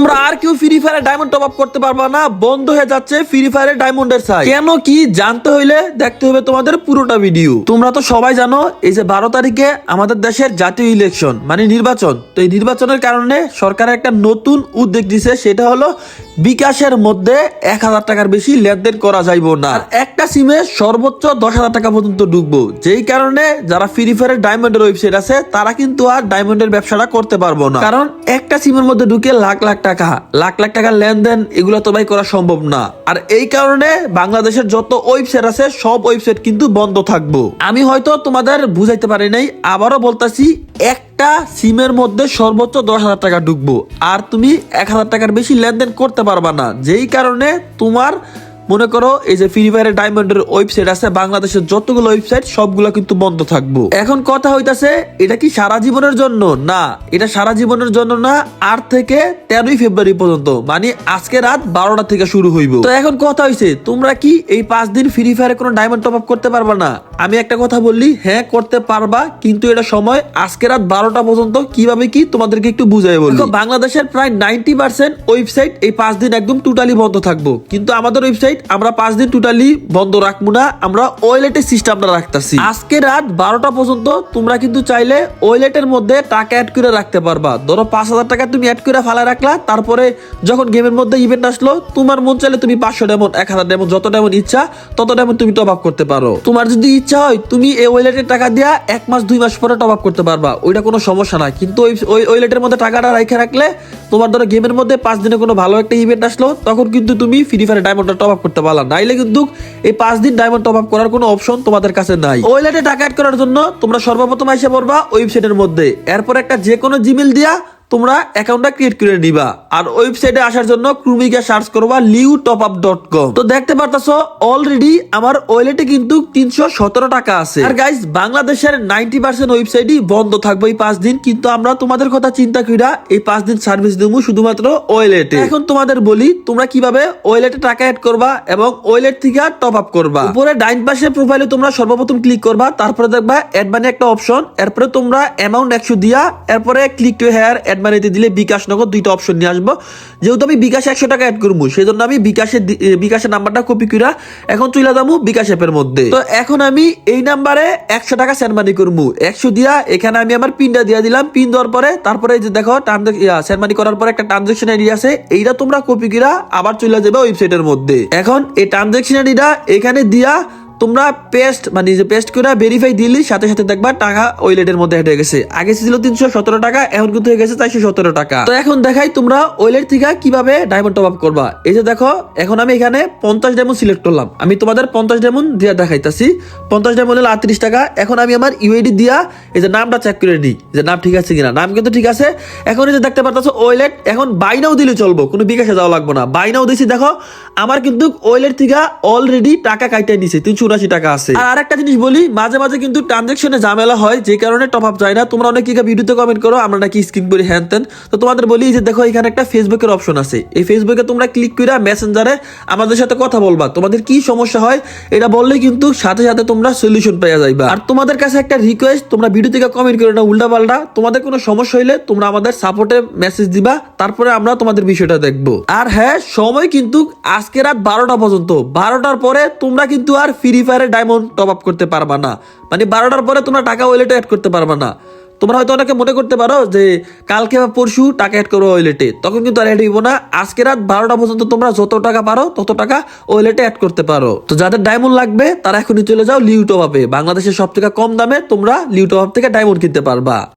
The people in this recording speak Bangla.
তোমরা আর কেউ ফ্রি ফায়ারে ডায়মন্ড টপ আপ করতে পারবা না। বন্ধ হয়ে যাচ্ছে ফ্রি ফায়ারে ডায়মন্ডের সাইজ কেন কি জানতে হইলে দেখতে হবে তোমাদের পুরোটা ভিডিও তোমরা তো সবাই জানো, এই যে বারো তারিখে আমাদের দেশের জাতীয় ইলেকশন মানে নির্বাচন। তো এই নির্বাচনের কারণে সরকার একটা নতুন উদ্যোগ দিছে সেটা হলো বিকাশের মধ্যে এক হাজার টাকার বেশি লেনদেন করা যাইব না। একটা সিমে সর্বোচ্চ দশ হাজার টাকা পর্যন্ত ঢুকবো। যেই কারণে যারা ফ্রি ফায়ারের ডায়মন্ডের ওয়েবসাইট আছে, তারা কিন্তু আর ডায়মন্ডের ব্যবসাটা করতে পারব না। কারণ একটা সিমের মধ্যে ঢুকে লাখ লাখ টাকা লাখ লাখ টাকার লেনদেন, এগুলো তো ভাই করা সম্ভব না। আর এই কারণে বাংলাদেশের যত ওয়েবসাইট আছে, সব ওয়েবসাইট কিন্তু বন্ধ থাকব। আমি হয়তো তোমাদের বুঝাইতে পারি নাই, আবারও বলতাছি, একটা সিমের মধ্যে সর্বোচ্চ দশ হাজার টাকা ঢুকবো। আর তুমি এক হাজার টাকার বেশি লেনদেন করতে পারবা না। যেই কারণে তোমার মনে করো, এই যে ফ্রি ফায়ারের ডায়মন্ডের ওয়েবসাইট আছে, বাংলাদেশের যতগুলো ওয়েবসাইট সবগুলো কিন্তু বন্ধ থাকব। এখন কথা হইতাছে, এটা কি সারা জীবনের জন্য? না, এটা সারা জীবনের জন্য না, আট থেকে তেরোই ফেব্রুয়ারি পর্যন্ত। মানে আজকে রাত বারোটা থেকে শুরু হইব। তো এখন কথা হইছে, তোমরা কি এই পাঁচ দিন ফ্রি ফায়ারে কোনো ডায়মন্ড টপ আপ করতে পারবা না? আমি একটা কথা বললি হ্যাঁ করতে পারবা, কিন্তু এটা সময় আজকে রাত বারোটা পর্যন্ত কীভাবে কি তোমাদেরকে একটু বুঝাই বলব বাংলাদেশের প্রায় নাইনটি পার্সেন্ট ওয়েবসাইট এই পাঁচ দিন একদম টোটালি বন্ধ থাকব। কিন্তু আমাদের ওয়েবসাইট আমরা পাঁচ দিন টোটালি বন্ধ রাখব না, আমরা ওয়েলেটের সিস্টেমটা রাখতেছি। আজকে রাত বারোটা পর্যন্ত তোমরা কিন্তু চাইলে ওয়েলেটের মধ্যে টাকা অ্যাড করে রাখতে পারবা। ধরো পাঁচ হাজার টাকা তুমি অ্যাড করে ফালা রাখলা, তারপরে যখন গেমের মধ্যে ইভেন্ট আসলো, তোমার মন চাইলে তুমি পাঁচশো ডেমন এক হাজার ডেমন যত ডেমন ইচ্ছা, তত ডেমন তুমি টপ আপ করতে পারো। তোমার যদি ইচ্ছা হয়, তুমি এই ওয়েলেটের টাকা দিয়া এক মাস, দুই মাস পরে টপ আপ করতে পারবা। ওইটা কোনো সমস্যা না কিন্তু ওই ওই ওয়েলেটের মধ্যে টাকাটা রেখে রাখলে তোমার ধরো গেমের মধ্যে পাঁচ দিনে কোনো ভালো একটা ইভেন্ট আসলো, তখন কিন্তু তুমি ফ্রি ফায়ার ডায়মন্ডটা টপ আপ করতে পারলা নাইলে কিন্তু এই পাঁচ দিন ডায়মন্ড টপ আপ করার কোনো অপশন তোমাদের কাছে নাই। ওয়েলেটে টাকা অ্যাড করার জন্য তোমরা সর্বপ্রথম এসে পড়বা ওয়েবসাইটের মধ্যে। এরপর একটা যে কোনো জিমেল দিয়া তোমরা অ্যাকাউন্টটা ক্রিয়েট করে নিবা। আর ওয়েবসাইটে আসার জন্য ক্রুমিকে সার্চ করবা লিউ টপ আপ ডট কম তো দেখতে পারতাছো অলরেডি আমার ওয়েলেটে কিন্তু তিনশো সতেরো টাকা আছে। আর গাইস বাংলাদেশের নাইনটি পার্সেন্ট ওয়েবসাইটই বন্ধ থাকবে এই পাঁচ দিন। কিন্তু আমরা তোমাদের কথা চিন্তা কইরা এই পাঁচ দিন সার্ভিস দেবো শুধুমাত্র ওয়েলেটে এখন তোমাদের বলি, তোমরা কীভাবে ওয়েলেটে টাকা অ্যাড করবা এবং ওয়েলেট থেকে টপ আপ করবা। উপরে ডাইন পাশে প্রোফাইলে তোমরা সর্বপ্রথম ক্লিক করবা, তারপরে দেখবা অ্যাড একটা অপশন এরপরে তোমরা অ্যামাউন্ট একশো দিয়া, এরপরে ক্লিক টু হেয়ার অ্যাড মানিতে দিলে বিকাশ নগদ দুইটা অপশন নিয়ে আসব। যেহেতু আমি বিকাশে একশো টাকা অ্যাড করব সেই জন্য আমি বিকাশে বিকাশের নাম্বারটা কপি করা এখন চলে যাব বিকাশ অ্যাপের মধ্যে। তো এখন আমি এই নাম্বারে একশো টাকা সেন্ড মানি করব। একশো দিয়া এখানে আমি আমার পিনটা দিয়ে দিলাম। পিন দেওয়ার পরে তারপরে যে দেখো সেন্ড মানি করার পরে একটা ট্রানজাকশন আইডি আছে। এইটা তোমরা কপি করা আবার চলে যাবে ওয়েবসাইটের মধ্যে। এখন এই ট্রানজাকশন আইডিটা এখানে দিয়া তোমরা পেস্ট মানে যে পেস্ট করে ভেরিফাই দিলি, সাথে সাথে দেখবা টাকা ওয়েলেটের মধ্যে হেঁটে গেছে। আগে ছিল তিনশো সতেরো টাকা, এখন কিন্তু হয়ে গেছে চারশো সতেরো টাকা। তো এখন দেখাই তোমরা ওয়েলেট থেকে কীভাবে ডায়মন্ড টপ আপ করবা। এই যে দেখো, এখন আমি এখানে পঞ্চাশ ডায়মন্ড সিলেক্ট করলাম। আমি তোমাদের পঞ্চাশ ডায়মন্ড দিয়া দেখাইতাছি। পঞ্চাশ ডায়মন্ড হলো আটত্রিশ টাকা। এখন আমি আমার ইউআইডি দিয়া এই যে নামটা চেক করে নিই যে নাম ঠিক আছে কিনা। নাম কিন্তু ঠিক আছে। এখন এই যে দেখতে পাচ্ছ ওয়েলেট এখন বাইনাও দিলে চলবো, কোনো বিকাশে যাওয়া লাগবে না। বাইনাও দিছি, দেখো, আমার কিন্তু ওয়েলেট থেকে অলরেডি টাকা কাইটাই নিছে, তিনশো উনাশি টাকা আছে। আর আরেকটা জিনিস বলি, মাঝে মাঝে কিন্তু ট্রানজাকশনে ঝামেলা হয়, যে কারণে টপ আপ যায় না। তোমরা অনেক ভিডিওতে কমেন্ট করো, আমরা নাকি স্ক্রিন করি হ্যান তেন তো তোমাদের বলি যে দেখো, এখানে একটা ফেসবুকের অপশন আছে। এই ফেসবুকে তোমরা ক্লিক করে মেসেঞ্জারে আমাদের সাথে কথা বলবা। তোমাদের কি সমস্যা হয়, এটা বললে কিন্তু সাথে সাথে তোমরা সলিউশন পেয়ে যাইবা। আর তোমাদের কাছে একটা রিকোয়েস্ট তোমরা ভিডিও থেকে কমেন্ট করো না উল্টা পাল্টা তোমাদের কোনো সমস্যা হইলে তোমরা আমাদের সাপোর্টে মেসেজ দিবা, তারপরে আমরা তোমাদের বিষয়টা দেখব। আর হ্যাঁ সময় কিন্তু আজকে রাত বারোটা পর্যন্ত। বারোটার পরে তোমরা কিন্তু আর ফায়ারে ডায়মন্ড টপ আপ করতে পারবা না। মানে বারোটার পরে তোমরা টাকা ওয়েলেটে অ্যাড করতে পারবা না। তোমরা হয়তো অনেকে মনে করতে পারো যে, কালকে বা পরশু টাকা অ্যাড করব ওয়েলেটে তখন কিন্তু আর অ্যাড হইব না। আজকে রাত বারোটা পর্যন্ত তোমরা যত টাকা পারো, তত টাকা ওয়েলেটে অ্যাড করতে পারো। তো যাদের ডায়মন্ড লাগবে, তারা এখনই চলে যাও লিউ টপ বাংলাদেশের সব থেকে কম দামে তোমরা লিউ টপ থেকে ডায়মন্ড কিনতে পারবা।